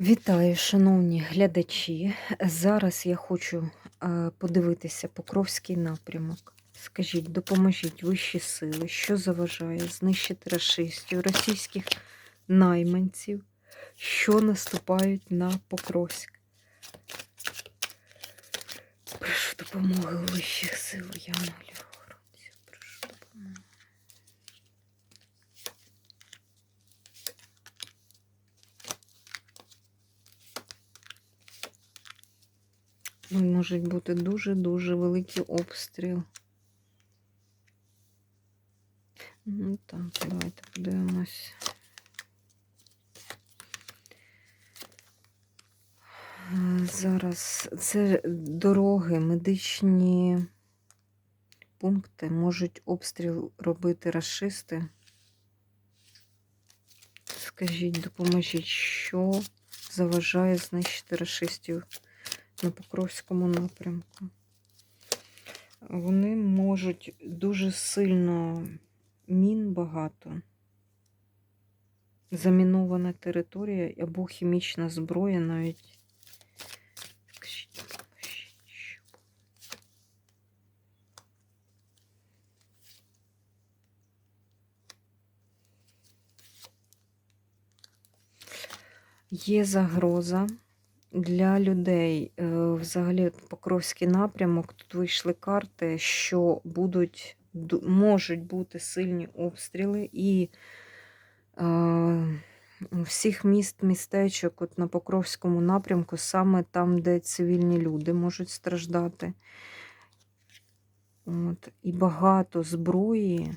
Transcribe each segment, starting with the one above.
Вітаю, шановні глядачі. Зараз я хочу е, подивитися Покровський напрямок. Скажіть, допоможіть вищі сили, що заважає знищити расистів, російських найманців, що наступають на Покровськ. Прошу допомоги вищих сил, я молю. Прошу допомоги. Ну, Можуть бути дуже-дуже великий обстріл. Ну так, давайте подивимось. Зараз це дороги, медичні пункти можуть обстріл робити расисти. Скажіть, допоможіть, що заважає знищити расистів на Покровському напрямку. Вони можуть дуже сильно мін багато, замінована територія або хімічна зброя навіть. Є загроза для людей. Е, Взагалі, Покровський напрямок, тут вийшли карти, що будуть, можуть бути сильні обстріли і е, всіх міст, містечок от на Покровському напрямку, саме там, де цивільні люди можуть страждати. От, і багато зброї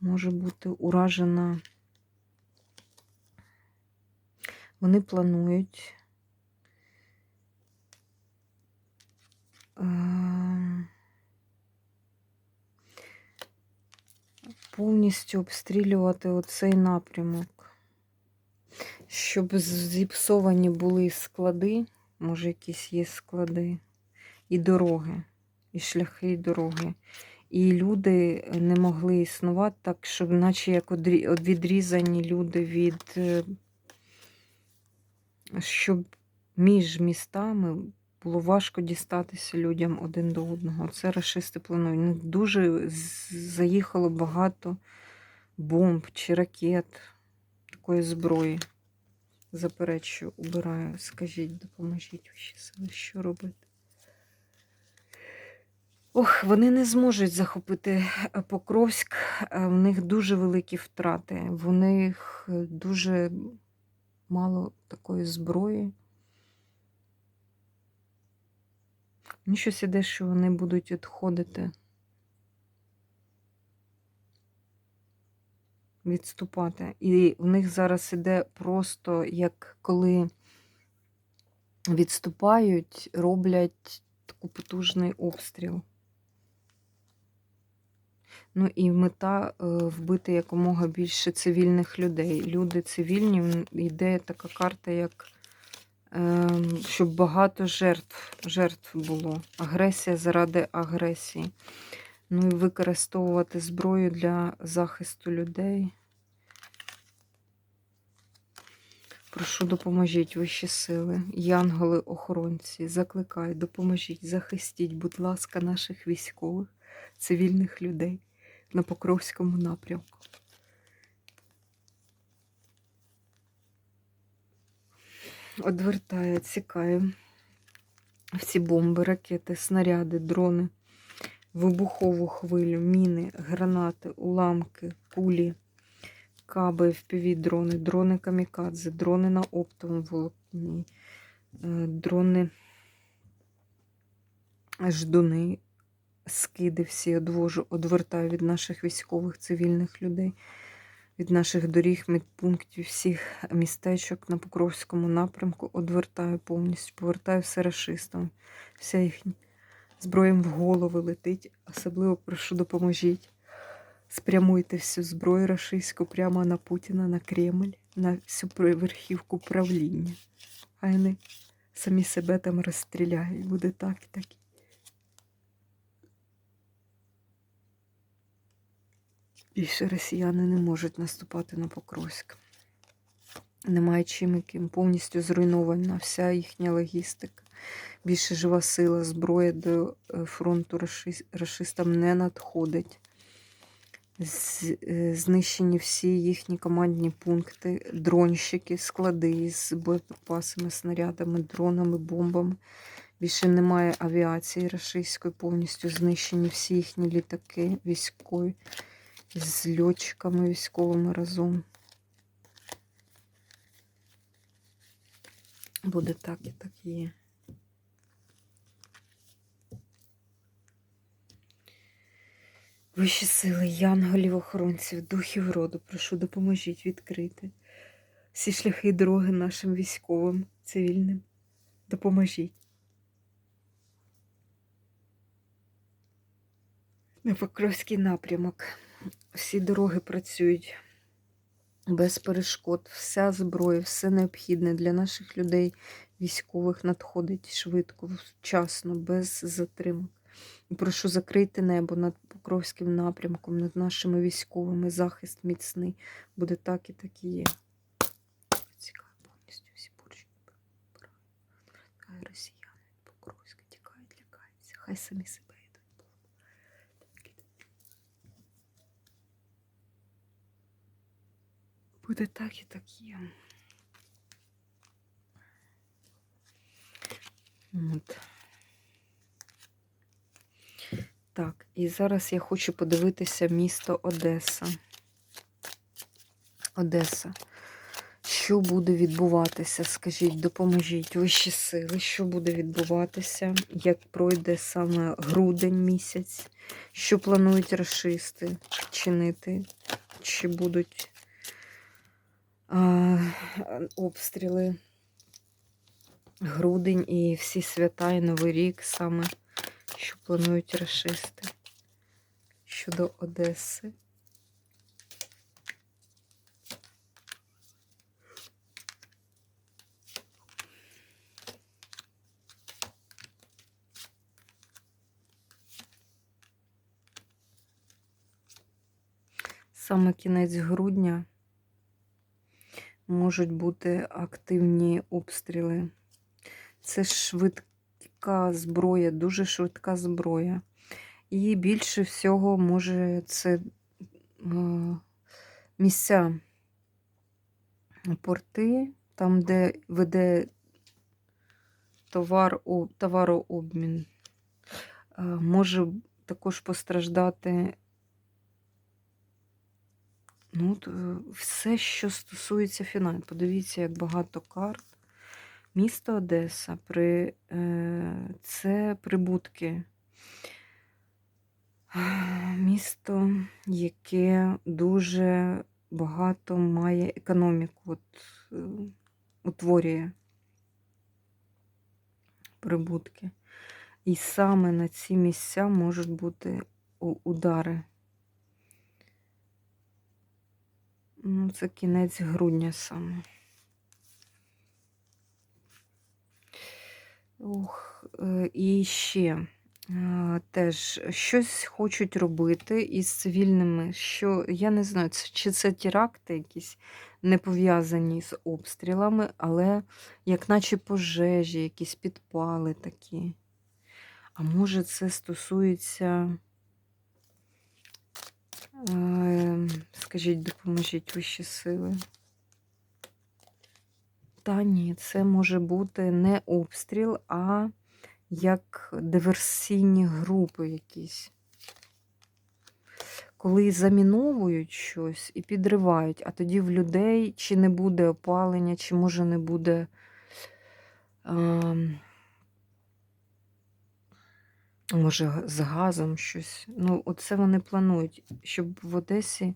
може бути уражена. Вони планують ем, повністю обстрілювати оцей напрямок, щоб зіпсовані були склади, може, якісь є склади, і дороги, і шляхи, і дороги. І люди не могли існувати так, щоб наче як відрізані люди від е, щоб між містами було важко дістатися людям один до одного. Це рашисти планують. Ну, Дуже заїхало багато бомб чи ракет такої зброї. Заперечую, убираю. Скажіть, допоможіть ваші сили, що робити? Ох, вони не зможуть захопити е, Покровськ. е, В них дуже великі втрати. В них е, дуже мало такої зброї. Мені щось іде, що вони будуть відходити, відступати. І в них зараз іде просто як коли відступають, роблять такий потужний обстріл. Ну і мета е, вбити якомога більше цивільних людей. Люди цивільні, йде така карта, як ем, щоб багато жертв, жертв було. Агресія заради агресії. Ну і використовувати зброю для захисту людей. Прошу, допоможіть вищі сили, янголи-охоронці, закликаю, допоможіть, захистіть, будь ласка, наших військових, цивільних людей на Покровському напрямку. Одвертаю, відсікаю всі бомби, ракети, снаряди, дрони, вибухову хвилю, міни, гранати, уламки, кулі, каби, FPV-дрони, дрони камікадзе, дрони на оптовому волокні, е, дрони ждуни, скиди всі одвожу, одвертаю від наших військових цивільних людей, від наших доріг, медпунктів, всіх містечок на Покровському напрямку, одвертаю повністю, повертаю все рашистам. Вся їхня зброя в голови летить. Особливо прошу допоможіть. Спрямуйте всю зброю рашистську прямо на Путіна, на Кремль, на всю верхівку правління. Хай вони самі себе там розстріляють. Буде так і так. Більше росіяни не можуть наступати на Покровськ. Немає чим яким. Повністю зруйнована вся їхня логістика. Більше жива сила, зброя до е, фронту раши- рашистам не надходить. Е, Знищені всі їхні командні пункти, дронщики, склади з боєприпасами, снарядами, дронами, бомбами. Більше немає авіації рашистської, повністю знищені всі їхні літаки військові з льотчиками військовими разом. Буде так і так є. Вищі сили, янголів, охоронців, духів роду, прошу, допоможіть відкрити всі шляхи і дороги нашим військовим, цивільним. Допоможіть. На Покровський напрямок. Всі дороги працюють без перешкод. Вся зброя, все необхідне для наших людей, військових, надходить швидко, вчасно, без затримок. І Прошу закрити небо над Покровським напрямком, над нашими військовими. Захист міцний. Буде так і так і є. Цікаво повністю всі борщі. Росіяни Покровська тікають, лякаються. Хай самі себе Буде так і так є. От. Так, і зараз я хочу подивитися місто Одеса. Одеса. Що буде відбуватися? Скажіть, допоможіть вищі сили, що буде відбуватися, як пройде саме грудень місяць, що планують расисти чинити, чи будуть обстріли грудень і всі свята, і Новий рік саме, що планують расисти щодо Одеси. Саме кінець грудня можуть бути активні обстріли. Це швидка зброя, дуже швидка зброя. І більше всього може це е, місця порти, там, де веде товар, товарообмін. Е, Може також постраждати Ну, е, все, що стосується фінансів. Подивіться, як багато карт. Місто Одеса при, е, це прибутки. Місто, яке дуже багато має економіку, от, е, утворює прибутки. І саме на ці місця можуть бути удари. Ну, це кінець грудня саме. Ух, е, і ще е, теж щось хочуть робити із цивільними, що я не знаю, чи це теракти якісь не пов'язані з обстрілами, але як наче пожежі, якісь підпали такі. А може, це стосується. Е, Скажіть, допоможіть вищі сили. Та ні, це може бути не обстріл, а як диверсійні групи якісь. Коли заміновують щось і підривають, а тоді в людей чи не буде опалення, чи може не буде. ем, Може, з газом щось. Ну, оце вони планують, щоб в Одесі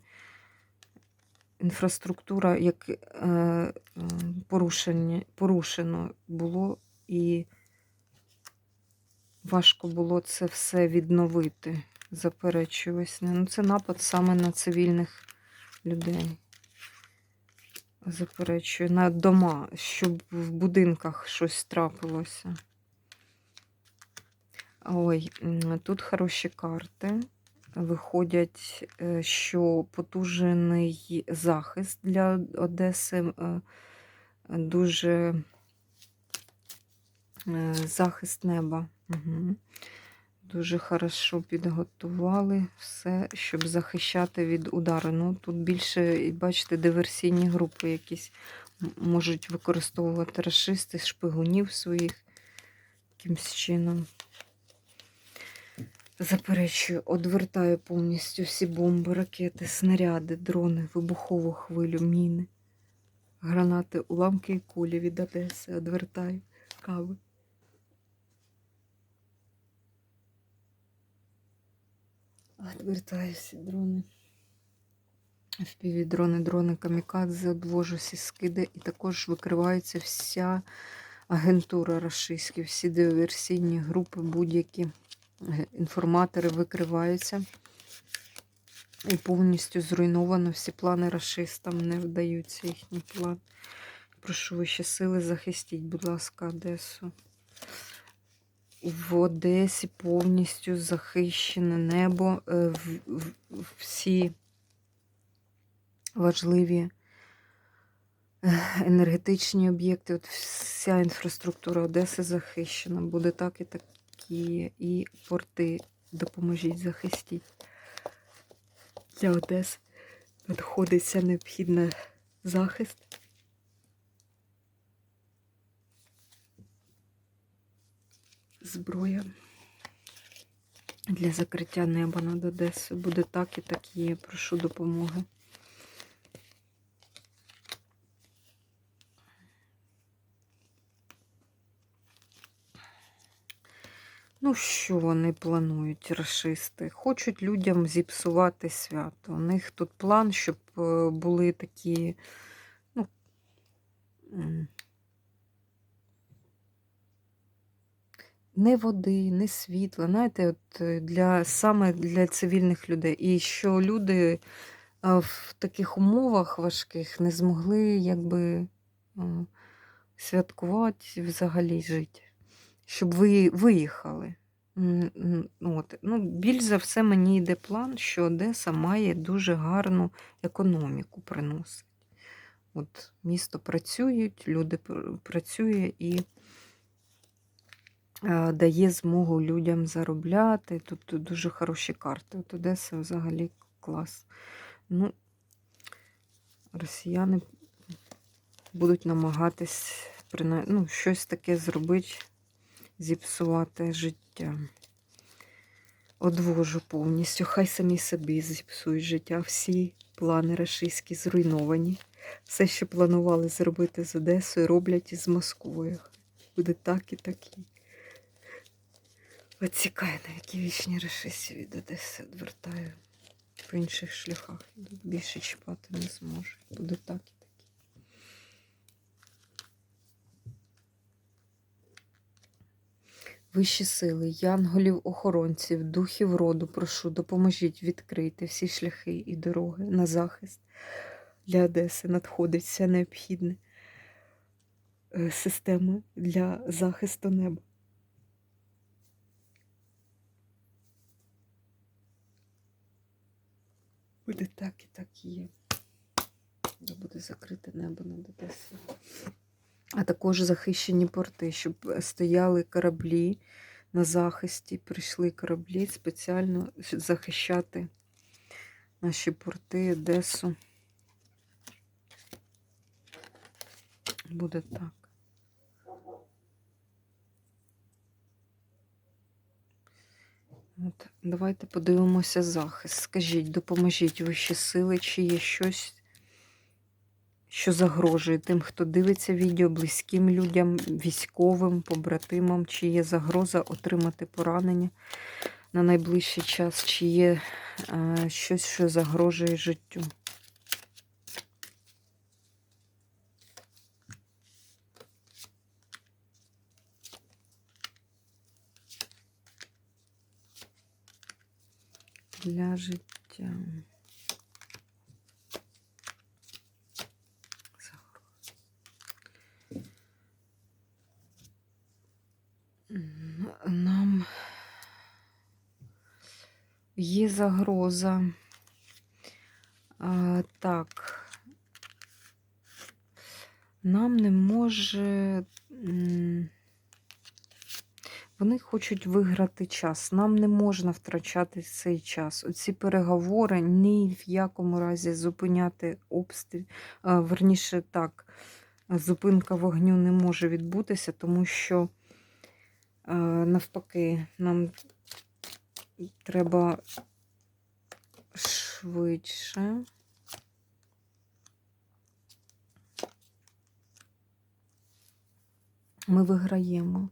інфраструктура як е, порушення, порушено було, і важко було це все відновити. Заперечую весни. Ну, це напад саме на цивільних людей. Заперечую, на дома, щоб в будинках щось трапилося. Ой, тут хороші карти. виходять, е, що потужений захист для Одеси, е, дуже е, захист неба. Угу. Дуже хорошо підготували все, щоб захищати від удару. Ну, тут більше, бачите, диверсійні групи якісь можуть використовувати расисти, шпигунів своїх якимсь чином. Заперечую, одвертаю повністю всі бомби, ракети, снаряди, дрони, вибухову хвилю, міни, гранати, уламки і кулі від Одеси. Одвертаю кави. Відвертаю всі дрони. FPV дрони, дрони камікадзе, одвожу всі скиди, і також викривається вся агентура рашистська, всі диверсійні групи, будь-які інформатори викриваються. І повністю зруйновано всі плани рашистам, не вдаються їхні плани. Прошу вищі сили, захистіть, будь ласка, Одесу. В Одесі повністю захищене небо, е, всі важливі е, енергетичні об'єкти, от вся інфраструктура Одеси захищена. Буде так і такі. І порти допоможіть, захистіть. Для Одеси надходиться необхідний захист. Зброя для закриття неба над Одесою. Буде так і так є. Прошу допомоги. Ну, що вони планують, расисти? Хочуть людям зіпсувати свято. У них тут план, щоб е, були такі, ну, не води, не світла. Знаєте, от е, для, саме для цивільних людей. І що люди в таких умовах важких не змогли якби святкувати взагалі жити. Щоб ви виїхали. М, От. Ну, більш за все мені йде план, що Одеса має дуже гарну економіку приносить. От місто працюють, люди пр- працює і е, дає змогу людям заробляти. Тут, дуже хороші карти. От Одеса взагалі клас. Ну, росіяни будуть намагатись ну, щось таке зробити, зіпсувати життя. Одвожу повністю. Хай самі собі зіпсують життя. Всі плани рашистські зруйновані. Все, що планували зробити з Одесою, роблять із Москвою. Буде так і такі. Оцікає, на які вічні рашисті від Одеси відвертаю. По інших шляхах. Більше чіпати не зможу. Буде так і такі. Вищі сили, янголів, охоронців, духів роду, прошу, допоможіть відкрити всі шляхи і дороги на захист для Одеси. Надходить все необхідне е, системи для захисту неба. Буде так і так і є. Де буде закрите небо над Одесою. А також захищені порти, щоб стояли кораблі на захисті, прийшли кораблі спеціально захищати наші порти, Одесу. Буде так. От, давайте подивимося захист. Скажіть, допоможіть вищі сили, чи є щось, що загрожує тим, хто дивиться відео, близьким людям, військовим, побратимам, чи є загроза отримати поранення на найближчий час, чи є е, щось, що загрожує життю. Для життя. Є загроза. А, так. Нам не може. Вони хочуть виграти час. Нам не можна втрачати цей час. Оці переговори ні в якому разі зупиняти обстріл. Верніше так, зупинка вогню не може відбутися, тому що навпаки, нам треба швидше. Ми виграємо.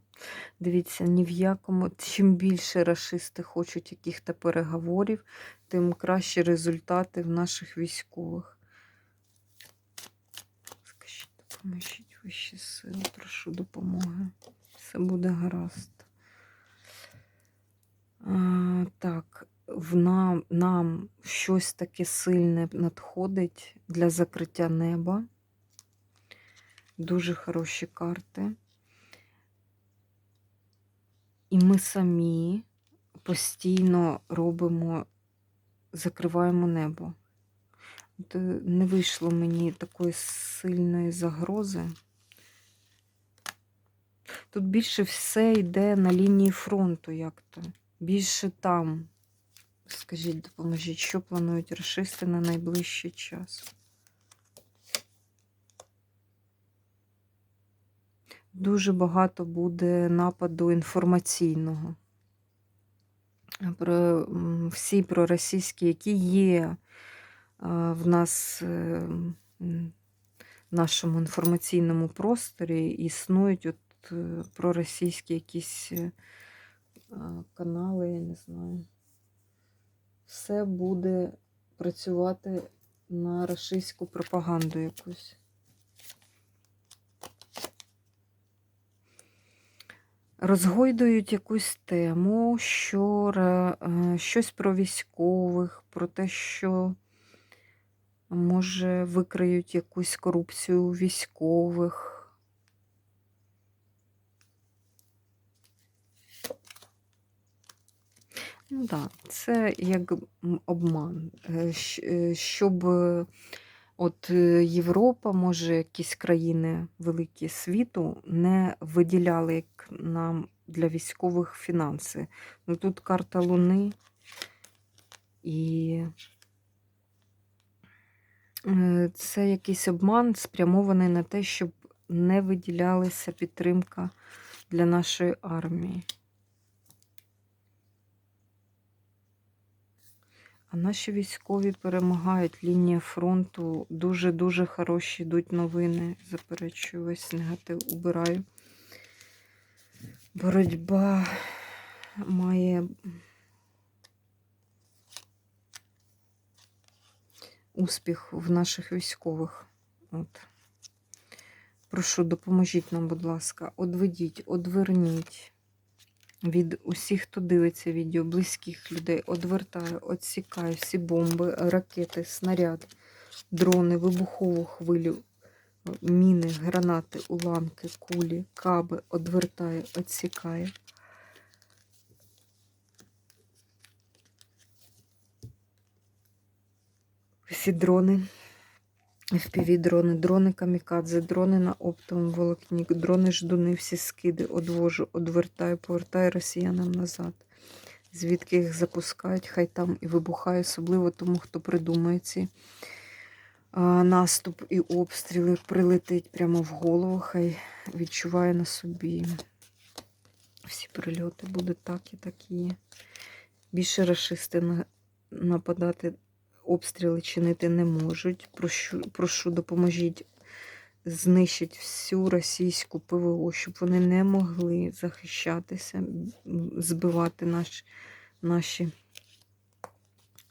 Дивіться, ні в якому. Чим більше рашисти хочуть яких-то переговорів, тим кращі результати в наших військових. Скажіть, допоможіть вищі сили, прошу допомоги. Все буде гаразд. Так, в нам, нам щось таке сильне надходить для закриття неба. Дуже хороші карти. І ми самі постійно робимо, закриваємо небо. Е, Не вийшло мені такої сильної загрози. Тут більше все йде на лінії фронту, як то. Більше там. Скажіть, допоможіть, що планують расисти на найближчий час? Дуже багато буде нападу інформаційного. Про всі проросійські, які є в нас е, в нашому інформаційному просторі, існують от е, проросійські якісь е, канали, я не знаю. Все буде працювати на рашистську пропаганду якусь. Розгойдують якусь тему, що е, щось про військових, про те, що може викриють якусь корупцію військових. Ну так, це як обман. Е, е, Щоб е, от Європа, може, якісь країни великі світу не виділяли як нам для військових фінанси. Ну тут карта Луни і це якийсь обман спрямований на те, щоб не виділялася підтримка для нашої армії. Наші військові перемагають. Лінія фронту. Дуже-дуже хороші йдуть новини. Заперечую весь негатив убираю. Боротьба має успіх в наших військових. От. Прошу, допоможіть нам, будь ласка, одведіть, одверніть від усіх, хто дивиться відео, близьких людей, одвертаю, відсікаю всі бомби, ракети, снаряди, дрони, вибухову хвилю, міни, гранати, уламки, кулі, каби, одвертаю, відсікаю. Всі дрони, FPV-дрони, дрони камікадзе, дрони на оптовому волокні, дрони ждуни, всі скиди одвожу, одвертаю, повертаю росіянам назад. Звідки їх запускають, хай там і вибухає, особливо тому, хто придумає ці а, наступ і обстріли, прилетить прямо в голову, хай відчуває на собі. Всі прильоти будуть так і такі. Більше рашисти на- нападати обстріли чинити не можуть. Прошу, прошу допоможіть знищити всю російську ПВО, щоб вони не могли захищатися, збивати наш, наші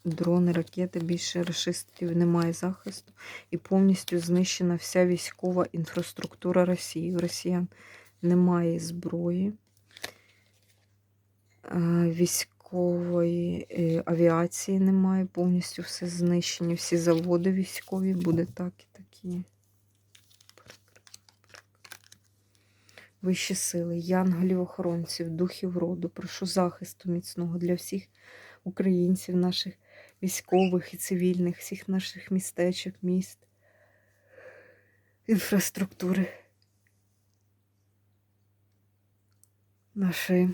дрони, ракети. Більше рашистів немає захисту. І повністю знищена вся військова інфраструктура Росії. У росіян немає зброї. Е, Військової е, авіації немає, повністю все знищені, всі заводи військові, буде так і такі. Вищі сили, янголів охоронців, духів роду, прошу захисту міцного для всіх українців, наших військових і цивільних, всіх наших містечок, міст, інфраструктури нашої.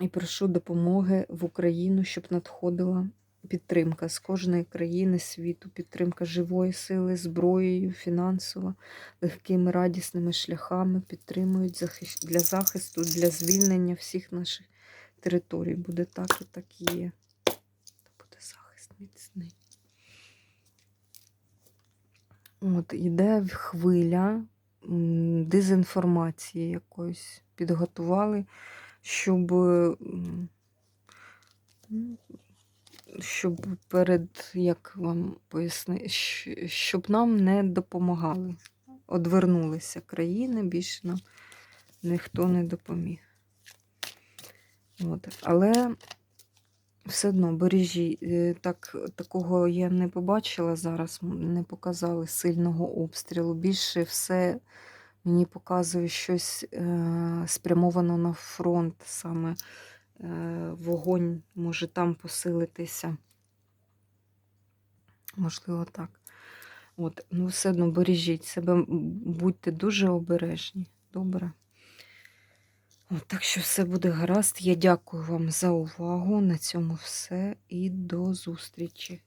І прошу допомоги в Україну, щоб надходила підтримка з кожної країни світу, підтримка живої сили, зброєю, фінансово, легкими радісними шляхами підтримують для захисту, для звільнення всіх наших територій. Буде так і так є. Буде захист міцний. От іде хвиля дезінформації якоїсь. Підготували, щоб, ну, щоб перед, як вам пояснити, щоб нам не допомагали. Одвернулися країни, більше нам ніхто не допоміг. От. Але все одно бережі, е, так, такого я не побачила зараз, не показали сильного обстрілу. Більше все мені показує щось е, спрямовано на фронт, саме е, вогонь може там посилитися. Можливо, так. От, ну все одно бережіть себе, будьте дуже обережні. Добре. От, так що все буде гаразд. Я дякую вам за увагу. На цьому все і до зустрічі.